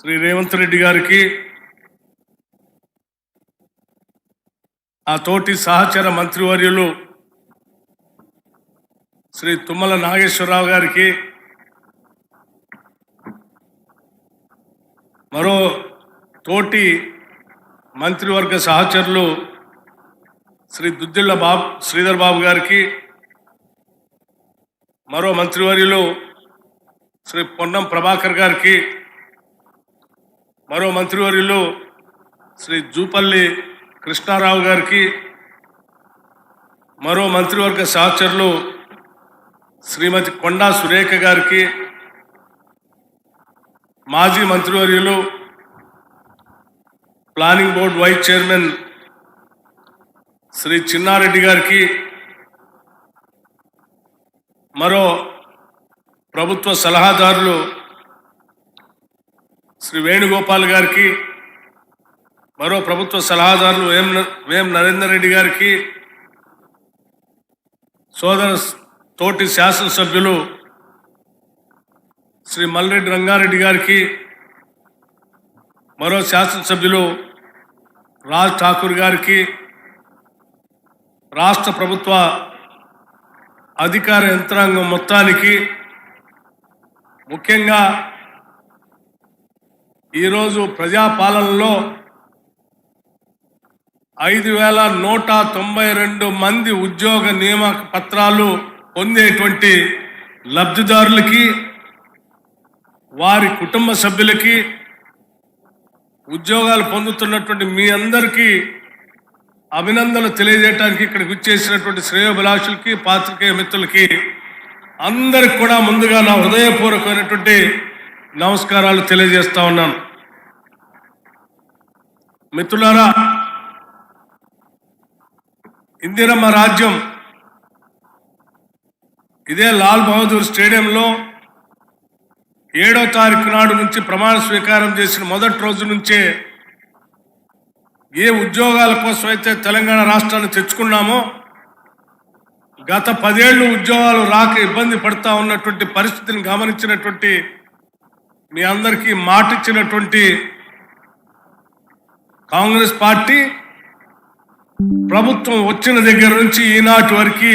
శ్రీ రేవంత్ రెడ్డి గారికి ఆ తోటి సహచర మంత్రివర్యులు శ్రీ తుమ్మల నాగేశ్వరరావు గారికి మరో తోటి మంత్రివర్గ సహచరులు శ్రీ దుద్దిళ్ళ బాబు శ్రీధర్ బాబు గారికి మరో మంత్రివర్యులు శ్రీ పొన్నం ప్రభాకర్ గారికి మరో మంత్రివర్యులు శ్రీ జూపల్లి కృష్ణారావు గారికి మరో మంత్రివర్గ సహచరులు శ్రీమతి కొండా సురేఖ గారికి మాజీ మంత్రివర్యులు planning board vice chairman Shri Chinnareddy గారికి మరో ప్రభుత్వ సలహాదారులు శ్రీ వేణుగోపాల్ గారికి మరో ప్రభుత్వ సలహాదారులు వేం వేం నరేందర్ రెడ్డి గారికి సోదర తోటి శాసనసభ్యులు శ్రీ మల్రెడ్డి రంగారెడ్డి గారికి మరో శాసనసభ్యులు రాజ్ ఠాకూర్ గారికి రాష్ట్ర ప్రభుత్వ అధికార యంత్రాంగం మొత్తానికి ముఖ్యంగా ఈరోజు ప్రజాపాలనలో ఐదు వేల నూట తొంభై రెండు మంది ఉద్యోగ నియామక పత్రాలు పొందేటువంటి లబ్ధిదారులకి వారి కుటుంబ సభ్యులకి ఉద్యోగాలు పొందుతున్నటువంటి మీ అందరికీ అభినందనలు తెలియజేయడానికి ఇక్కడికి వచ్చేసినటువంటి శ్రేయోభిలాషులకి పాత్రికేయ మిత్రులకి అందరికి కూడా ముందుగా నా హృదయపూర్వకమైనటువంటి నమస్కారాలు తెలియజేస్తా ఉన్నాను. మిత్రులారా ఇందిరమ్మ రాజ్యం ఇదే లాల్ బహదూర్ స్టేడియంలో ఏడో తారీఖు నాడు నుంచి ప్రమాణ స్వీకారం చేసిన మొదటి రోజు నుంచే ఏ ఉద్యోగాల కోసం అయితే తెలంగాణ రాష్ట్రాన్ని తెచ్చుకున్నామో గత పదేళ్ళు ఉద్యోగాలు రాక ఇబ్బంది పడతా ఉన్నటువంటి పరిస్థితిని గమనించినటువంటి మీ అందరికీ మాటిచ్చినటువంటి కాంగ్రెస్ పార్టీ ప్రభుత్వం వచ్చిన దగ్గర నుంచి ఈనాటి వరకు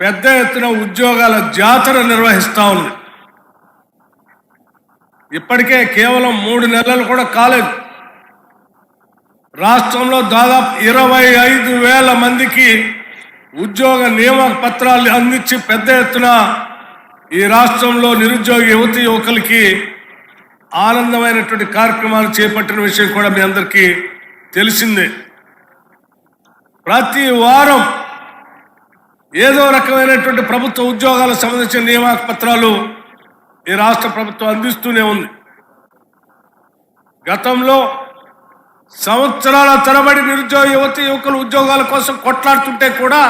పెద్ద ఎత్తున ఉద్యోగాల జాతర నిర్వహిస్తూ ఉంది. ఇప్పటికే కేవలం మూడు నెలలు కూడా కాలేదు. రాష్ట్రంలో దాదాపు ఇరవై ఐదు వేల మందికి ఉద్యోగ నియామక పత్రాలు అందించి పెద్ద ఎత్తున ఈ రాష్ట్రంలో నిరుద్యోగ యువతి యువకులకి ఆనందమైనటువంటి కార్యక్రమాలు చేపట్టిన విషయం కూడా మీ అందరికీ తెలిసిందే. ప్రతి వారం ఏదో రకమైనటువంటి ప్రభుత్వ ఉద్యోగాలకు సంబంధించిన నియామక పత్రాలు ఈ రాష్ట్ర ప్రభుత్వం అందిస్తూనే ఉంది. గతంలో సంవత్సరాల తరబడి నిరుద్యోగ యువతి యువకులు ఉద్యోగాల కోసం కొట్లాడుతుంటే కూడా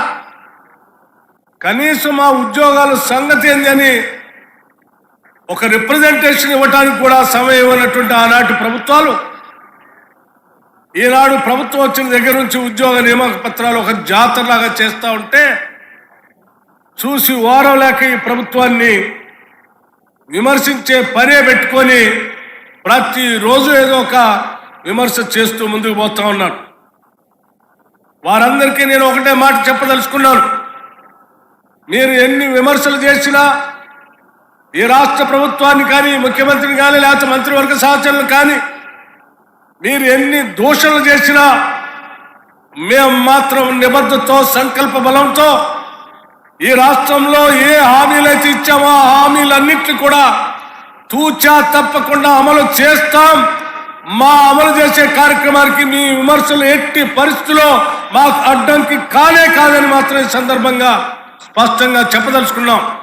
కనీసం మా ఉద్యోగాల సంగతి ఏందని ఒక రిప్రజెంటేషన్ ఇవ్వడానికి కూడా సమయం ఇవ్వనటువంటి ఆనాటి ప్రభుత్వాలు. ఈనాడు ప్రభుత్వం వచ్చిన దగ్గర నుంచి ఉద్యోగ నియామక పత్రాలు ఒక జాతరలాగా చేస్తూ ఉంటే చూసి వారం లేక ఈ ప్రభుత్వాన్ని విమర్శించే పనే పెట్టుకొని ప్రతిరోజు ఏదో ఒక విమర్శ చేస్తూ ముందుకు పోతూ ఉన్నాను వారందరికీ నేను ఒకటే మాట చెప్పదలుచుకున్నాను. మీరు ఎన్ని విమర్శలు చేసినా ఈ రాష్ట్ర ప్రభుత్వాన్ని కానీ ముఖ్యమంత్రిని కానీ లేకపోతే మంత్రివర్గ సహచరులు కానీ మీరు ఎన్ని దూషణలు చేసినా మేము మాత్రం నిబద్ధతో సంకల్ప బలంతో ఈ రాష్ట్రంలో ఏ హామీలైతే ఇచ్చామో ఆ హామీలన్నింటినీ కూడా తూచా తప్పకుండా అమలు చేస్తాం. మా అమలు చేసే కార్యక్రమానికి మీ విమర్శలు ఎట్టి పరిస్థితుల్లో మాకు అడ్డంకి కానే కాదని మాత్రం ఈ సందర్భంగా స్పష్టంగా చెప్పదలుచుకున్నాం.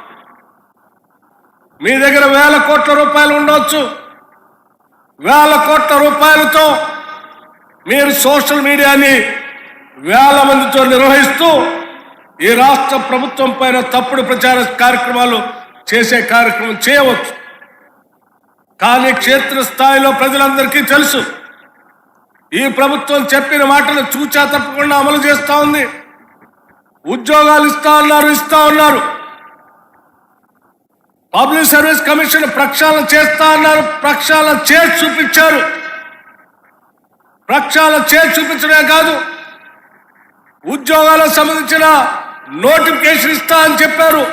మీ దగ్గర వేల కోట్ల రూపాయలు ఉండవచ్చు. వేల కోట్ల రూపాయలతో మీరు సోషల్ మీడియాని వేల మందితో నిర్వహిస్తూ ఈ రాష్ట్ర ప్రభుత్వం పైన తప్పుడు ప్రచార కార్యక్రమాలు చేసే కార్యక్రమం చేయవచ్చు. కానీ క్షేత్రస్థాయిలో ప్రజలందరికీ తెలుసు. ఈ ప్రభుత్వం చెప్పిన మాటలు చూచా తప్పకుండా అమలు చేస్తూ ఉంది. ఉద్యోగాలు ఇస్తా ఉన్నారు ఇస్తా ఉన్నారు. పబ్లిక్ సర్వీస్ కమిషన్ ప్రక్షాళన చేస్తా అన్నారు ప్రక్షాళన చేసి చూపించారు. ప్రక్షాళన చేసి చూపించడమే కాదు ఉద్యోగాలకు సంబంధించిన నోటిఫికేషన్ ఇస్తా అని చెప్పారు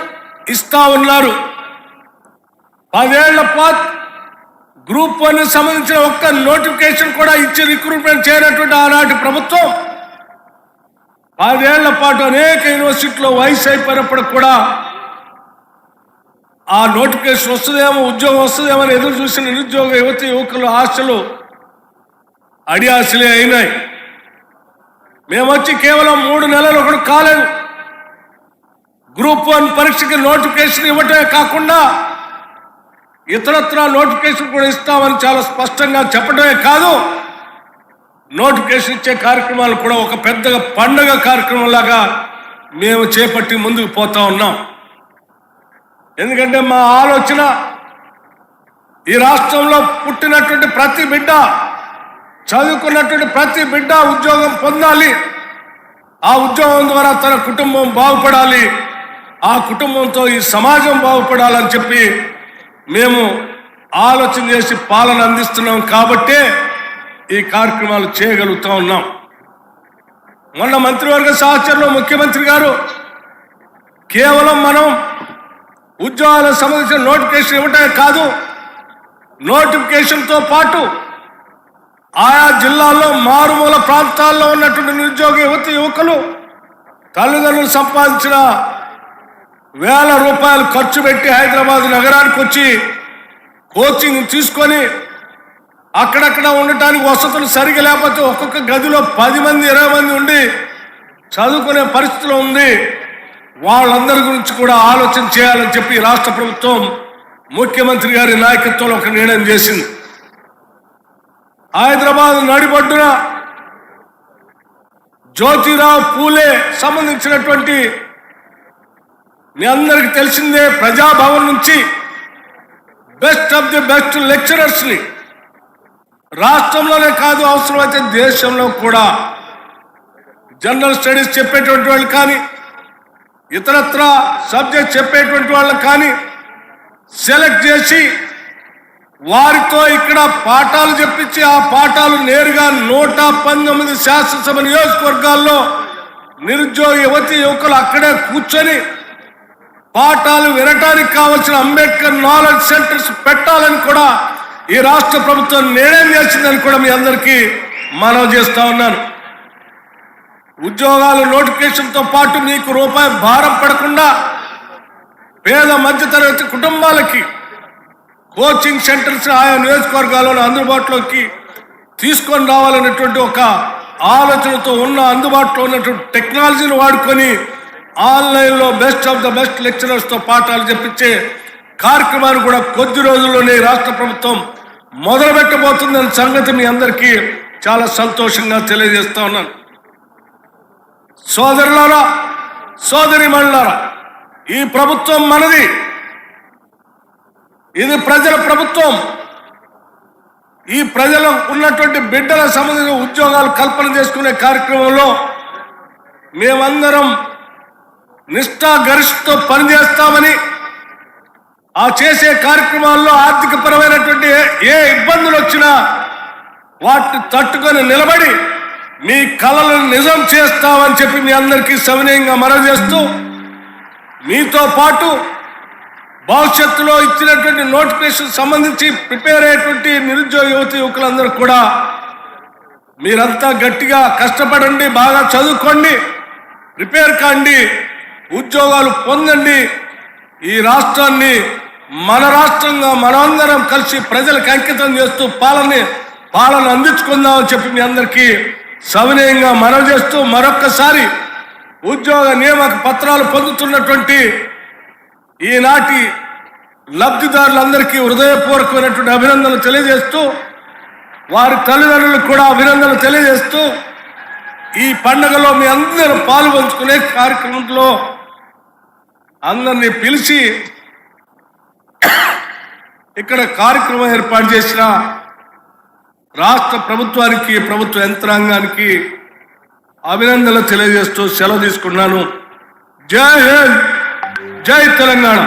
ఇస్తా ఉన్నారు. పదేళ్ళ పాత్ గ్రూప్ వన్ సంబంధించిన ఒక్క నోటిఫికేషన్ కూడా ఇచ్చి రిక్రూట్మెంట్ చేయనటువంటి ఆనాటి ప్రభుత్వం ఆరేళ్ళ పాటు అనేక యూనివర్సిటీలో వయసు అయిపోయినప్పుడు కూడా ఆ నోటిఫికేషన్ వస్తుందేమో ఉద్యోగం వస్తుందేమో అని ఎదురు చూసిన నిరుద్యోగ యువతి యువకులు ఆశలు అడి ఆశలే అయినాయి. మేము వచ్చి కేవలం మూడు నెలలు ఒకడు కాలేదు. గ్రూప్ వన్ పరీక్షకి నోటిఫికేషన్ ఇవ్వటమే కాకుండా ఇతరత్ర నోటిఫికేషన్ కూడా ఇస్తామని చాలా స్పష్టంగా చెప్పడమే కాదు. నోటిఫికేషన్ ఇచ్చే కార్యక్రమాలు కూడా ఒక పెద్ద పండగ కార్యక్రమంలాగా మేము చేపట్టి ముందుకు పోతా ఉన్నాం. ఎందుకంటే మా ఆలోచన ఈ రాష్ట్రంలో పుట్టినటువంటి ప్రతి బిడ్డ చదువుకున్నటువంటి ప్రతి బిడ్డ ఉద్యోగం పొందాలి. ఆ ఉద్యోగం ద్వారా తన కుటుంబం బాగుపడాలి. ఆ కుటుంబంతో ఈ సమాజం బాగుపడాలని చెప్పి మేము ఆలోచన చేసి పాలన అందిస్తున్నాం కాబట్టే ఈ కార్యక్రమాలు చేయగలుగుతా ఉన్నాం. మొన్న మంత్రివర్గ సహచరులు ముఖ్యమంత్రి గారు కేవలం మనం ఉద్యోగాలకు సంబంధించిన నోటిఫికేషన్ ఇవ్వటమే కాదు నోటిఫికేషన్తో పాటు ఆయా జిల్లాల్లో మారుమూల ప్రాంతాల్లో ఉన్నటువంటి నిరుద్యోగ యువత యువకులు తల్లిదండ్రులు సంపాదించిన వేల రూపాయలు ఖర్చు పెట్టి హైదరాబాద్ నగరానికి వచ్చి కోచింగ్ తీసుకొని అక్కడక్కడ ఉండటానికి వసతులు సరిగా లేకపోతే ఒక్కొక్క గదిలో పది మంది ఇరవై మంది ఉండి చదువుకునే పరిస్థితిలో ఉంది. వాళ్ళందరి గురించి కూడా ఆలోచన చేయాలని చెప్పి రాష్ట్ర ప్రభుత్వం ముఖ్యమంత్రి గారి నాయకత్వంలో ఒక నిర్ణయం చేసింది. హైదరాబాద్ నడిబడ్డున జ్యోతిరావు పూలే సంబంధించినటువంటి మీ అందరికి తెలిసిందే ప్రజాభవన్ నుంచి బెస్ట్ ఆఫ్ ది బెస్ట్ లెక్చరర్స్ని రాష్ట్రంలోనే కాదు అవసరమైతే దేశంలో కూడా. జనరల్ స్టడీస్ చెప్పేటువంటి వాళ్ళు కానీ ఇతరత్ర సబ్జెక్ట్ చెప్పేటువంటి వాళ్ళు కానీ సెలెక్ట్ చేసి వారితో ఇక్కడ పాఠాలు చెప్పించి ఆ పాఠాలు నేరుగా నూట పంతొమ్మిది శాసనసభ నియోజకవర్గాల్లో నిరుద్యోగ యువతి యువకులు అక్కడే కూర్చొని పాఠాలు వినటానికి కావలసిన అంబేద్కర్ నాలెడ్జ్ సెంటర్స్ పెట్టాలని కూడా ఈ రాష్ట్ర ప్రభుత్వం నేనేం చేసిందని కూడా మీ అందరికీ మనవి చేస్తా ఉన్నాను. ఉద్యోగాలు నోటిఫికేషన్తో పాటు మీకు రూపాయి భారం పడకుండా పేద మధ్యతరగతి కుటుంబాలకి కోచింగ్ సెంటర్స్ ఆయా నియోజకవర్గాల్లో అందుబాటులోకి తీసుకొని రావాలనేటువంటి ఒక ఆలోచనతో ఉన్న అందుబాటులో ఉన్నటువంటి టెక్నాలజీని వాడుకొని ఆన్లైన్లో బెస్ట్ ఆఫ్ ద బెస్ట్ లెక్చరర్స్తో పాఠాలు చెప్పించే కార్యక్రమాన్ని కూడా కొద్ది రోజుల్లోనే రాష్ట్ర ప్రభుత్వం మొదలుపెట్టబోతుందన్న సంగతి మీ అందరికీ చాలా సంతోషంగా తెలియజేస్తా ఉన్నాను. సోదరులారా సోదరి ఈ ప్రభుత్వం మనది. ఇది ప్రజల ప్రభుత్వం. ఈ ప్రజలు ఉన్నటువంటి బిడ్డల సంబంధించిన ఉద్యోగాలు కల్పన చేసుకునే కార్యక్రమంలో మేమందరం నిష్ఠా గరిష్ఠతో పనిచేస్తామని ఆ చేసే కార్యక్రమాల్లో ఆర్థిక పరమైనటువంటి ఏ- ఇబ్బందులు వచ్చినా వాటిని తట్టుకొని నిలబడి మీ కళలను నిజం చేస్తామని చెప్పి మీ అందరికీ సవినయంగా మనవి చేస్తూ మీతో పాటు భవిష్యత్తులో ఇచ్చినటువంటి నోటిఫికేషన్ సంబంధించి ప్రిపేర్ అయ్యేటువంటి నిరుద్యోగ యువతి యువకులందరూ కూడా మీరంతా గట్టిగా కష్టపడండి బాగా చదువుకోండి ప్రిపేర్ కాండి ఉద్యోగాలు పొందండి ఈ రాష్ట్రాన్ని మన రాష్ట్రంగా మనందరం కలిసి ప్రజలకు అంకితం చేస్తూ పాలన పాలన అందించుకుందామని చెప్పి మీ అందరికీ సవినయంగా మనవి చేస్తూ మరొక్కసారి ఉద్యోగ నియామక పత్రాలు పొందుతున్నటువంటి ఈనాటి లబ్ధిదారులందరికీ హృదయపూర్వకమైనటువంటి అభినందనలు తెలియజేస్తూ వారి తల్లిదండ్రులకు కూడా అభినందనలు తెలియజేస్తూ ఈ పండగలో మీ అందరూ పాల్పంచుకునే కార్యక్రమంలో అందరినీ పిలిచి ఇక్కడ కార్యక్రమం ఏర్పాటు చేసిన రాష్ట్ర ప్రభుత్వానికి ప్రభుత్వ యంత్రాంగానికి అభినందనలు తెలియజేస్తూ సెలవు తీసుకున్నాను జై హింద్ జై తెలంగాణ.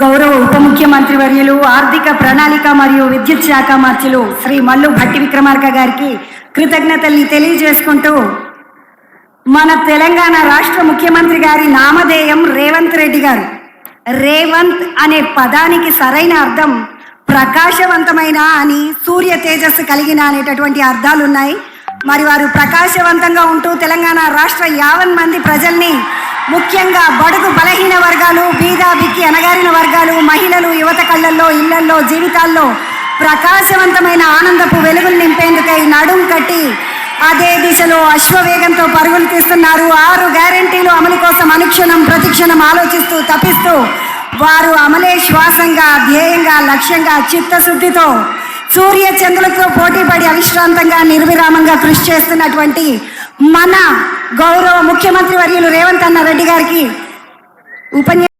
గౌరవ ఉప ముఖ్యమంత్రి వర్యులు ఆర్థిక ప్రణాళిక మరియు విద్యుత్ శాఖ మంత్రులు శ్రీ మల్లు భట్టి విక్రమార్క గారికి కృతజ్ఞతల్ని తెలియజేసుకుంటూ మన తెలంగాణ రాష్ట్ర ముఖ్యమంత్రి గారి నామధేయం రేవంత్ రెడ్డి గారు. రేవంత్ అనే పదానికి సరైన అర్థం ప్రకాశవంతమైన అని సూర్య తేజస్సు కలిగిన అనేటటువంటి అర్థాలు ఉన్నాయి మరి వారు ప్రకాశవంతంగా ఉంటూ తెలంగాణ రాష్ట్ర యావన్ మంది ప్రజల్ని ముఖ్యంగా బడుగు బలహీన వర్గాలు బీద బిక్కి అనగారిన వర్గాలు మహిళలు యువత కళ్ళల్లో ఇళ్ళల్లో జీవితాల్లో ప్రకాశవంతమైన ఆనందపు వెలుగులు నింపేందుకై నడుం కట్టి అదే దిశలో అశ్వవేగంతో పరుగులు తీస్తున్నారు. ఆరు గ్యారెంటీలు అమలు కోసం అనుక్షణం ప్రతిక్షణం ఆలోచిస్తూ తప్పిస్తూ వారు అమలే శ్వాసంగా ధ్యేయంగా లక్ష్యంగా చిత్తశుద్ధితో సూర్య చంద్రులతో పోటీపడి అవిశ్రాంతంగా నిర్విరామంగా కృషి చేస్తున్నటువంటి మన గౌరవ ముఖ్యమంత్రి వర్యులు రేవంత్ అన్న రెడ్డి గారికి ఉపన్యాసం